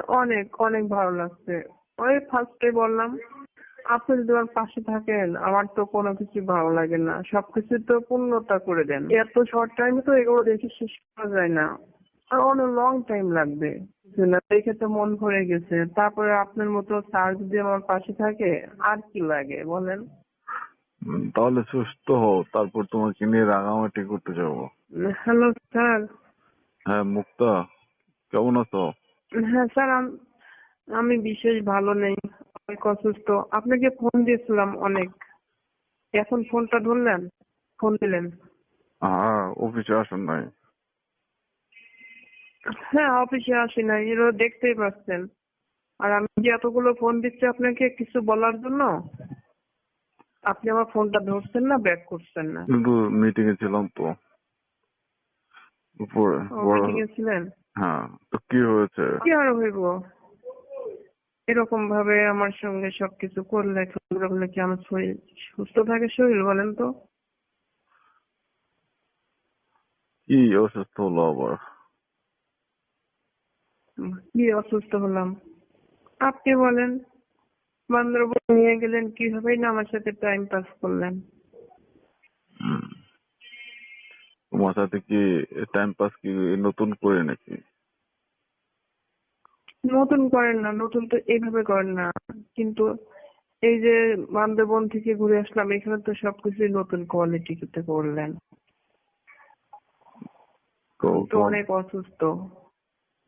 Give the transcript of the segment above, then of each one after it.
অনেক অনেক ভালো লাগছে। ওই ফার্স্টে বললাম আপনি যদি আমার পাশে থাকেন আমার তো কোনো কিছু ভালো লাগে না। সবকিছু তো পূর্ণতা করে দেন। এত শর্ট টাইমে তো এগুলো দেখে শেষ করা যায় না। আর অনেক লং টাইম লাগবে। দেখে তো মন ভরে গেছে। তারপরে আপনার মতো স্যার যদি আমার পাশে থাকে আর কি লাগে বলেন? তাহলে সুস্থ হও। তারপর তোমাকে নিয়ে রাঙামাটি করতে যাব। Hello sir. হ্যাঁ মুক্তা কেমন আছো? হ্যাঁ স্যার আম- আমি বিশেষ ভালো নেই অনেক অসুস্থ। আপনাকে ফোন দিয়েছিলাম অনেক। এখন ফোনটা ধরলেন? ফোন দিলেন? হ্যাঁ অফিসে আসেন নাই। হ্যাঁ অফিসে আসি না এগুলো দেখতেই পাচ্ছেন। আর আমি যে এতগুলো ফোন দিচ্ছি আপনাকে কিছু বলার জন্য? আপনি আমার ফোনটা ধরছেন না ব্যাক করছেন না? মিটিং এ ছিলাম তো। উপরে মিটিং এ ছিলেন? হ্যাঁ তো কি হয়েছে? কি আর হইব? এরকম ভাবে আমার সঙ্গে সবকিছু করলে করলে কি আমার শরীর সুস্থ থাকে শরীর বলেন তো? কি অসুস্থ হলো আবার? কি অসুস্থ হলাম? আপনি বলেন বান্দরবন নিয়ে গেলেন কীভাবে? না আমার সাথে টাইম পাস করলেন হুম। সাথে কি টাইম পাস কি নতুন করে নাকি? নতুন করেন না নতুন তো এইভাবে করেন না। কিন্তু এই যে বান্দরবন থেকে ঘুরে আসলাম এখানে তো সবকিছুই নতুন কোয়ালিটিতে করলেন। তো অনেক অসুস্থ।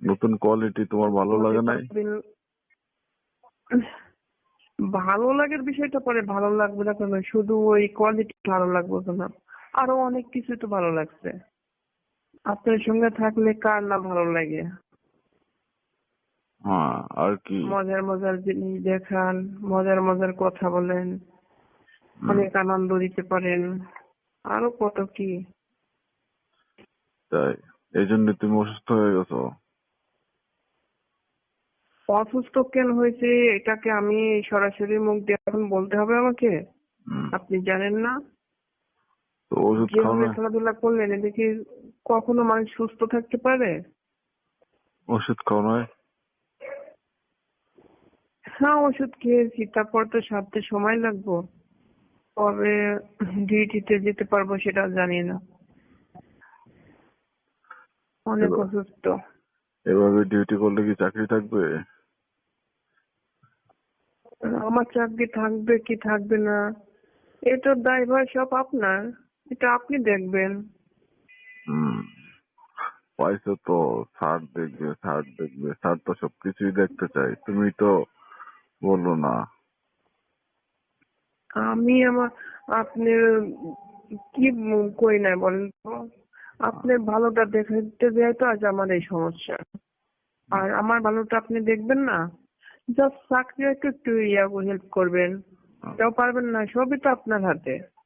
নতুন কোয়ালিটি তোমার ভালো লাগে নাই? ভালো লাগার বিষয়টা পরে ভালো লাগবে না কেন? শুধু ওই কোয়ালিটি ভালো লাগবে কেন? আরও অনেক কিছু তো ভালো লাগছে। আপনার সঙ্গে থাকলে কার না ভালো লাগে? হ্যাঁ আর কি। মজার মজার জিনিস দেখান মজার মজার কথা বলেন অনেক আনন্দ দিতে পারেন। আরও কত কি? তাই এই জন্য তুমি অসুস্থ হয়ে গেছো? অসুস্থ কেন হয়েছে এটাকে আমি সরাসরি মুখ দিয়ে এখন বলতে হবে আমাকে? আপনি জানেন না? তো ওষুধ যেভাবে খেলাধুলা করলেন এতে কি কখনো মানুষ সুস্থ থাকতে পারে? ওষুধ খাও নয় হ্যাঁ ওষুধ খেয়েছি। তারপর তো সারতে সময় লাগবে। কবে ডিউটিতে যেতে পারব সেটা জানি না। অনেক অসুস্থ। এভাবে ডিউটি করলে কি চাকরি থাকবে? আমার চাকরি থাকবে কি থাকবে না? এটার দায়ভার সব আপনার। এটা আপনি দেখবেন। হুম। পাইছো তো স্যার দেখবে স্যার দেখবে স্যার তো সবকিছুই দেখতে চাই তুমি তো বলল না। আমি আমার আপনি কি কই না বলেন তো? আপনার ভালোটা দেখতে দেয় তো আজ আমার এই সমস্যা। আর আমার ভালোটা আপনি দেখবেন না? জাস্ট চাকরি একটু একটু ইয়া হেল্প করবেন। তাও পারবেন না সবই তো আপনার হাতে।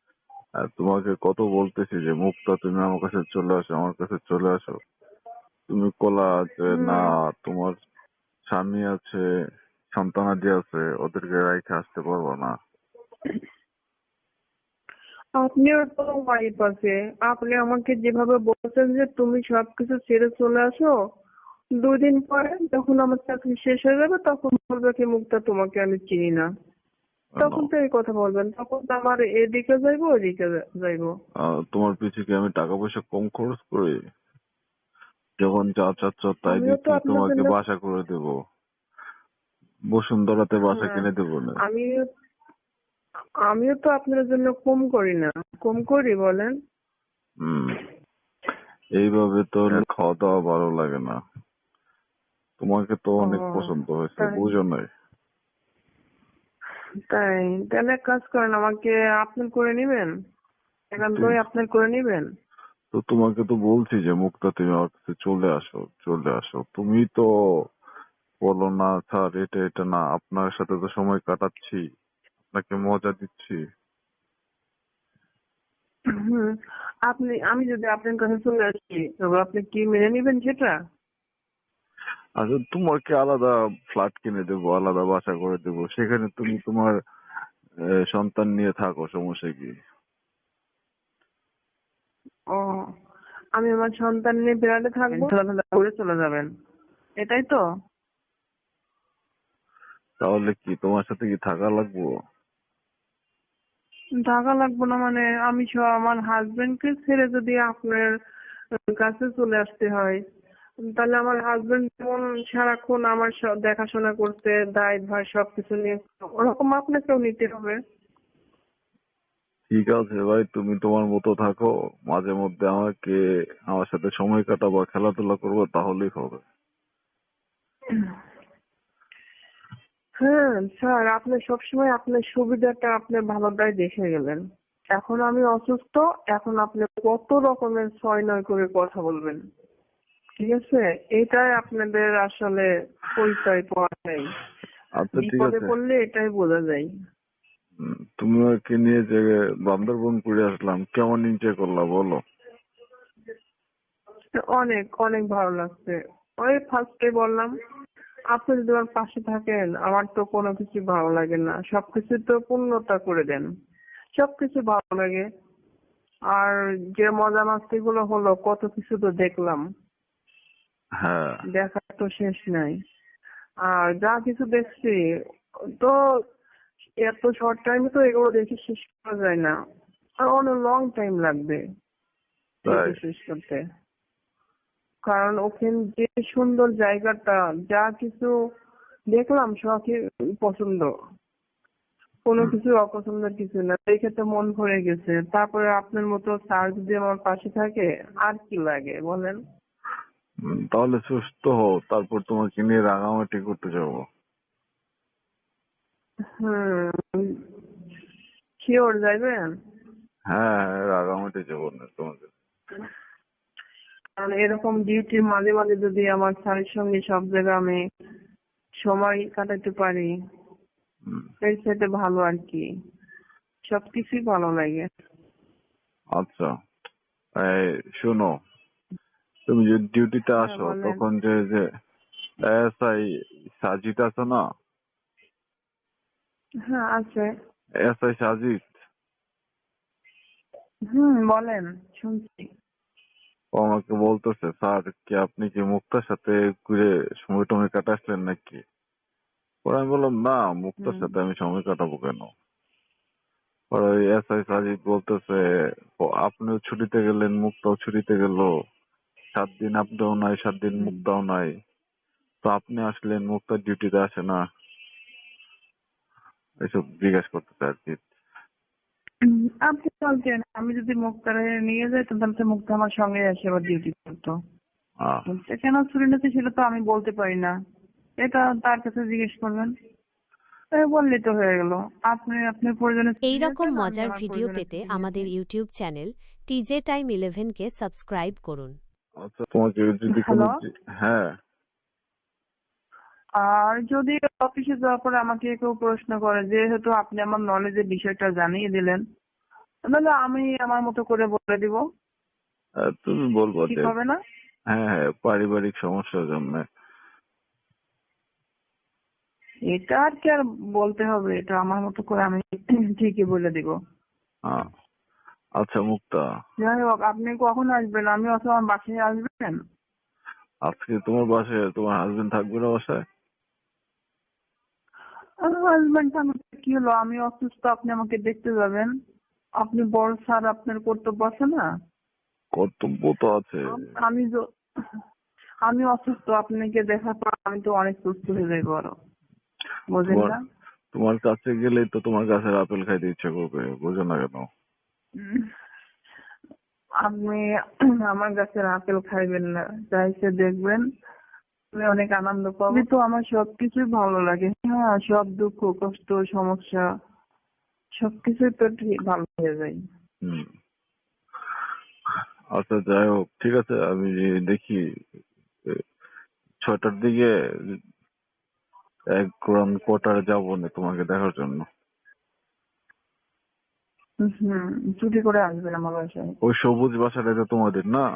আর তোমাকে কত বলতেছি যে মুক্তা তুমি আমার কাছে চলে আসো আমার কাছে চলে আসো। তুমি কলা যে না তোমার স্বামী আছে সন্তানাদি আছে ওদেরকে রাইখে আসতে পারব না। আপনিও তো ওয়াইফ আছে। আপনি আমাকে যেভাবে বলছেন যে তুমি সবকিছু ছেড়ে চলে আসো। দুদিন পরে যখন আমার চাকরি শেষ হয়ে যাবে তখন বলবে কি মুক্তা তোমাকে আমি চিনি না। তখন তো এই কথা বলবেন তখন তো আমার এদিকে যাইবো ওদিকে যাইবো। তোমার পিছে কি আমি টাকা পয়সা কম খরচ করি? যখন যা চাচ্ছ তাই দিচ্ছি তোমাকে বাসা করে দেব। বসুন্ধরাতে বাসা হ্যাঁ। কিনে দেবো না। আমিও আমিও তো আপনার জন্য কম করি না। কম করি বলেন। হুম। এইভাবে তো খাওয়া দাওয়া ভালো লাগে না। তোমাকে তো অনেক পছন্দ হয়েছে? বুঝো নাই। তাই। তাহলে এক কাজ করেন আমাকে আপনার করে নিবেন? একান্তই আপনার করে নিবেন? তো তোমাকে তো বলছি যে মুক্তা তুমি আমার কাছে চলে আসো চলে আসো। তুমি তো বলো না স্যার এটা এটা না আপনার সাথে তো সময় কাটাচ্ছি। আপনাকে মজা দিচ্ছি। হুম, আপনি আমি যদি আপনার কাছে চলে আসি তবে আপনি কি মেনে নিবেন সেটা? আচ্ছা তোমাকে আলাদা ফ্ল্যাট কিনে দেবো আলাদা বাসা করে দেবো। সেখানে তুমি তোমার সন্তান নিয়ে থাকো সমস্যা কি? ও আমি আমার সন্তান নিয়ে বেড়ালে থাকব? খেলাধুলা করে চলে যাবেন। এটাই তো। তাহলে কি তোমার সাথে কি থাকা লাগবো? থাকা লাগবে না মানে আমি সব আমার হাজবেন্ডকে ছেড়ে যদি আপনার কাছে চলে আসতে হয়। তাহলে আমার হাজবেন্ড যেমন সারাক্ষণ আমার সব দেখাশোনা করতে দায়ভার সবকিছু নিয়ে ওরকম আপনাকেও নিতে হবে। ঠিক আছে ভাই তুমি তোমার মতো থাকো মাঝে মধ্যে আমাকে আমার সাথে সময় কাটাবো খেলাধুলা করব তাহলেই হবে। হ্যাঁ স্যার আপনি সবসময় আপনার সুবিধাটা আপনার ভালোটাই দেখে গেলেন। এখন আমি অসুস্থ এখন আপনি কত রকমের ছয় নয় করে কথা বলবেন। ঠিক আছে? এটাই আপনাদের আসলে পরিচয় পাওয়া যায়। আচ্ছা ঠিক বিপদে আছে। পড়লে এটাই বোঝা যায়। উম, তুমি ওকে নিয়ে যে বান্দরবন ঘুরে আসলাম কেমন এনজয় করলা বলো? অনেক অনেক ভালো লাগছে। ওই ফার্স্টে বললাম আপনি যদি আমার পাশে থাকেন আমার তো কোনো কিছু ভালো লাগে না। সবকিছু তো পূর্ণতা করে দেন। সবকিছু ভালো লাগে। আর যে মজা মাস্তি গুলো হলো কত কিছু তো দেখলাম। হ্যাঁ। দেখার তো শেষ নাই। আর যা কিছু দেখছি তো এত শর্ট টাইমে তো এগুলো দেখে শেষ করা যায় না। আর অনেক লং টাইম লাগবে শেষ করতে। কারণ ওখানে যে সুন্দর জায়গাটা যা কিছু দেখলাম সবই পছন্দ। কোনো কিছু অপছন্দের কিছু না দেখে তো মন ভরে গেছে। তারপরে আপনার মতো স্যার যদি আমার পাশে থাকে আর কি লাগে বলেন? তাহলে সুস্থ হও তারপর তোমাকে নিয়ে রাঙামাটি করতে যাব। হুম শিওর যাইবেন? হ্যাঁ হ্যাঁ রাঙামাটি যাব না তোমাকে কারণ এরকম ডিউটির মাঝে মাঝে যদি আমার স্যারের সঙ্গে সব জায়গায় আমি সময় কাটাতে পারি এর সাথে ভালো আর কি। সবকিছুই ভালো লাগে। আচ্ছা এই শোনো তুমি যদি ডিউটিতে হ্যাঁ, আসো বলেন। তখন যে যে এসআই সাজিদ আছে না? হ্যাঁ আছে। এসআই সাজিদ? হুম বলেন শুনছি। ও আমাকে বলতেছে স্যার কি আপনি কি মুক্তার সাথে ঘুরে সময় টময় কাটাচ্ছিলেন নাকি? পরে আমি বললাম না মুক্তার হুম। সাথে আমি সময় কাটাবো কেন? পরে ওই এসআই সাজিদ বলতেছে ও আপনিও ছুটিতে গেলেন মুক্তাও ছুটিতে গেল। সাত দিন আপনিও নাই সাত দিন হুম। মুক্তাও নাই। তো আপনি আসলেন মুক্তার ডিউটিতে আসে না? এসব জিজ্ঞাসা করতেছে আর কি। আপনি বলছেন আমি যদি মুক্তারে নিয়ে যাই তাহলে তো মুক্তা আমার সঙ্গে এসে আবার ডিউটি করতো। কেন ছুটি নিতে? সেটা তো আমি বলতে পারি না। এটা তার কাছে জিজ্ঞেস করবেন। এই তো হয়ে গেল। আপনি আপনার প্রয়োজনে এই রকম মজার ভিডিও পেতে আমাদের ইউটিউব চ্যানেল টিজে টাইম ইলেভেনকে সাবস্ক্রাইব করুন। আচ্ছা তোমাকে যদি কোনো হ্যাঁ। আর যদি অফিসে যাওয়ার পরে আমাকে কেউ প্রশ্ন করে যেহেতু আপনি আমার নলেজের বিষয়টা জানিয়ে দিলেন তাহলে আমি আমার মতো করে বলে দিব। তুমি বলব ঠিক হবে না? হ্যাঁ হ্যাঁ পারিবারিক সমস্যার জন্য এটা আর কি আর বলতে হবে এটা আমার মতো করে আমি ঠিকই বলে দিব। আহ, আচ্ছা মুক্তা। যাই হোক আপনি কখন আসবেন? আমি অথবা আমার বাসায় আসবেন? আজকে তোমার বাসায় তোমার হাজবেন্ড থাকবে না বাসায়? হাজবেন্ড কি হলো? আমি অসুস্থ আপনি আমাকে দেখতে যাবেন। আপনি বড় স্যার আপনার কর্তব্য আছে না? কর্তব্য তো আছে। আমি আমি অসুস্থ আপনাকে দেখার পর আমি তো অনেক সুস্থ হয়ে যাই বড়। বোঝেন না? তোমার কাছে গেলেই তো তোমার কাছে আপেল খাইতে ইচ্ছা করবে বুঝো না কেন? আপনি আমার গাছের আপেল খাইবেন না চাইছে দেখবেন আমি অনেক আনন্দ পাবো। তো আমার সবকিছুই ভালো লাগে। হ্যাঁ সব দুঃখ কষ্ট সমস্যা সবকিছুই তো ঠিক ভালো হয়ে যায়। হুম। আচ্ছা যাই হোক ঠিক আছে আমি দেখি এ, ছয়টার দিকে এক কোরআন কোয়ার্টারে যাব না তোমাকে দেখার জন্য। হুম ছুটি করে আসবেন আমার বাসায়। ওই সবুজ বাসাটা তো তোমাদের না?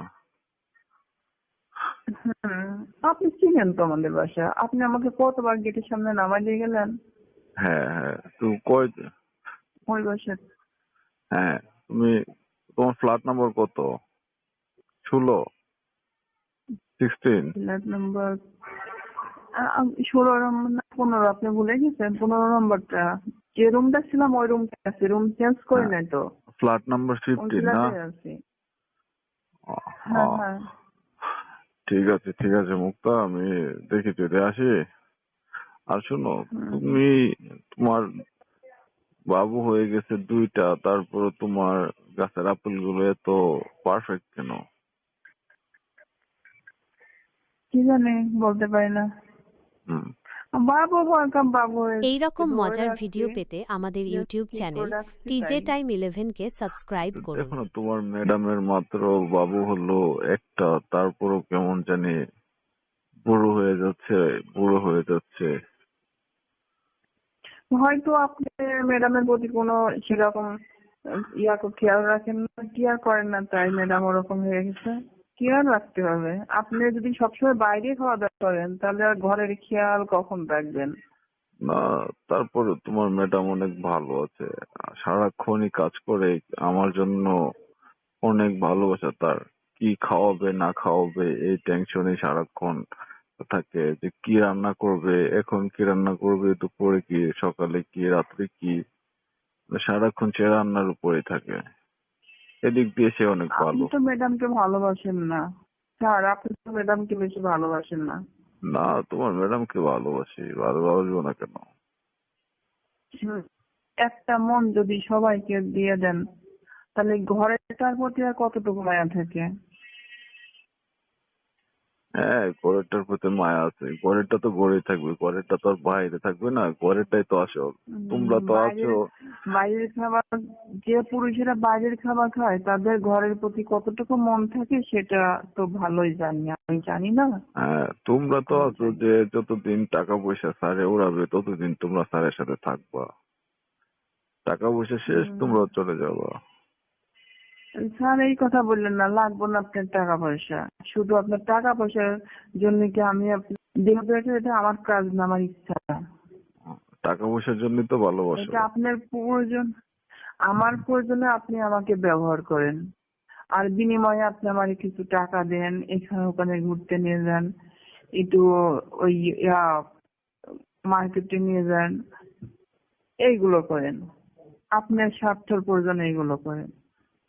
হুম আপনি চিনেন তো আমাদের বাসা। আপনি আমাকে কতবার গেটের সামনে নামাই দিয়ে গেলেন? হ্যাঁ হ্যাঁ তো কয় ওই বাসা হ্যাঁ তুমি তোমার ফ্ল্যাট নাম্বার কত? ষোলো? সিক্সটিন ফ্ল্যাট নাম্বার ষোলো নম্বর না পনেরো আপনি ভুলে গেছেন পনেরো নম্বরটা যে রুমটা ছিলাম ওই রুমটা আছে রুম চেঞ্জ করে। নাই তো ফ্ল্যাট নাম্বার ফিফটিন না ঠিক আছে ঠিক আছে মুক্তা আমি দেখি যদি আসি। আর শোনো তুমি তোমার বাবু হয়ে গেছে দুইটা তারপরে তোমার গাছের আপেলগুলো এত পারফেক্ট কেন? কি জানি বলতে পারি না। হুম। বাবু এই রকম মজার ভিডিও পেতে আমাদের YouTube channel TJ time eleven কে সাবস্ক্রাইব করুন। দেখো না তোমার ম্যাডামের মাত্র বাবু হলো একটা তারপরও কেমন জানি বুড়ো হয়ে যাচ্ছে বুড়ো হয়ে যাচ্ছে। হয়তো আপনি ম্যাডামের প্রতি কোনো সেরকম ইয়া খেয়াল রাখেন না কি আর করেন না তাই ম্যাডাম ওরকম হয়ে গেছে। কেয়ার রাখতে হবে। আপনি যদি সবসময় বাইরে খাওয়া দাওয়া করেন, তাহলে আর ঘরের খেয়াল কখন রাখবেন? না, তারপরে তোমার ম্যাডাম অনেক ভালো আছে। সারাক্ষণই কাজ করে, আমার জন্য অনেক ভালোবাসা তার। কি খাওয়াবে, না খাওয়াবে, এই টেনশনে সারাক্ষণ থাকে যে কি রান্না করবে, এখন কি রান্না করবে, দুপুরে কি, সকালে কি, রাত্রে কি? সারাক্ষণ সে রান্নার উপরে থাকে। এদিক দিয়ে সে অনেক ভালো। আপনি তো ম্যাডামকে ভালোবাসেন না। স্যার আপনি তো ম্যাডামকে বেশি ভালোবাসেন না। না তোমার ম্যাডামকে ভালোবাসি ভালোবাসবো না কেন? হুম। একটা মন যদি সবাইকে দিয়ে দেন তাহলে ঘরে ঘরেটার প্রতি আর কতটুকু মায়া থাকে? হ্যাঁ ঘরেরটার প্রতি মায়া আছে। ঘরেরটা তো ঘরেই থাকবে ঘরেরটা তো আর বাইরে থাকবে না ঘরেরটাই তো আসল। তোমরা তো আছো। বাইরের- খাবার যে পুরুষেরা বাইরের খাবার খায় তাদের ঘরের প্রতি কতটুকু মন থাকে সেটা তো ভালোই জানি আমি জানি না। হ্যাঁ তোমরা তো আছো যে যতদিন টাকা পয়সা স্যারে উড়াবে ততদিন তোমরা স্যারের সাথে থাকবা। টাকা পয়সা শেষ তোমরা চলে যাবা। স্যার এই কথা বললেন না লাগবো না আপনার টাকা পয়সা। শুধু আপনার টাকা পয়সার জন্য কি আমি দেহ এটা আমার কাজ না আমার ইচ্ছা। টাকা পয়সার জন্যই তো ভালোবাসো। এটা আপনার প্রয়োজন। আমার প্রয়োজনে আপনি আমাকে ব্যবহার করেন। আর বিনিময়ে আপনি আমাকে কিছু টাকা দেন এখানে ওখানে ঘুরতে নিয়ে যান একটু ওই মার্কেটে নিয়ে যান। এইগুলো করেন। আপনার স্বার্থর প্রয়োজনে এইগুলো করেন।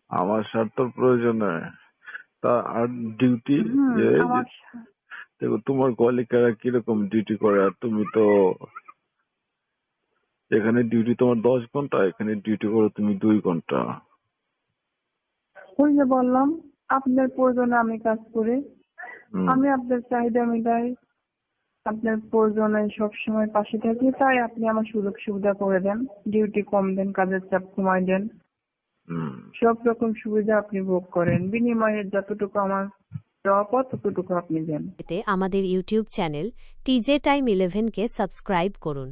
আমার স্বার্থের প্রয়োজনে। তা আর ডিউটি যে দেখো তোমার কলিকারা কীরকম ডিউটি করে? আর তুমি তো এখানে ডিউটি তোমার দশ ঘণ্টা এখানে ডিউটি করো তুমি দুই ঘণ্টা। ওই যে বললাম আপনার প্রয়োজনে আমি কাজ করি। আমি আপনার চাহিদা মিটাই। আপনার প্রয়োজনে সবসময় পাশে থাকি তাই আপনি আমার সুযোগ সুবিধা করে দেন। ডিউটি কম দেন কাজের চাপ কমাই দেন। সব রকম সুবিধা আপনি ভোগ করেন। বিনিময়ে যতটুকু আমার ততটুকু আপনি দেন। এতে আমাদের YouTube channel TJ time eleven কে সাবস্ক্রাইব করুন।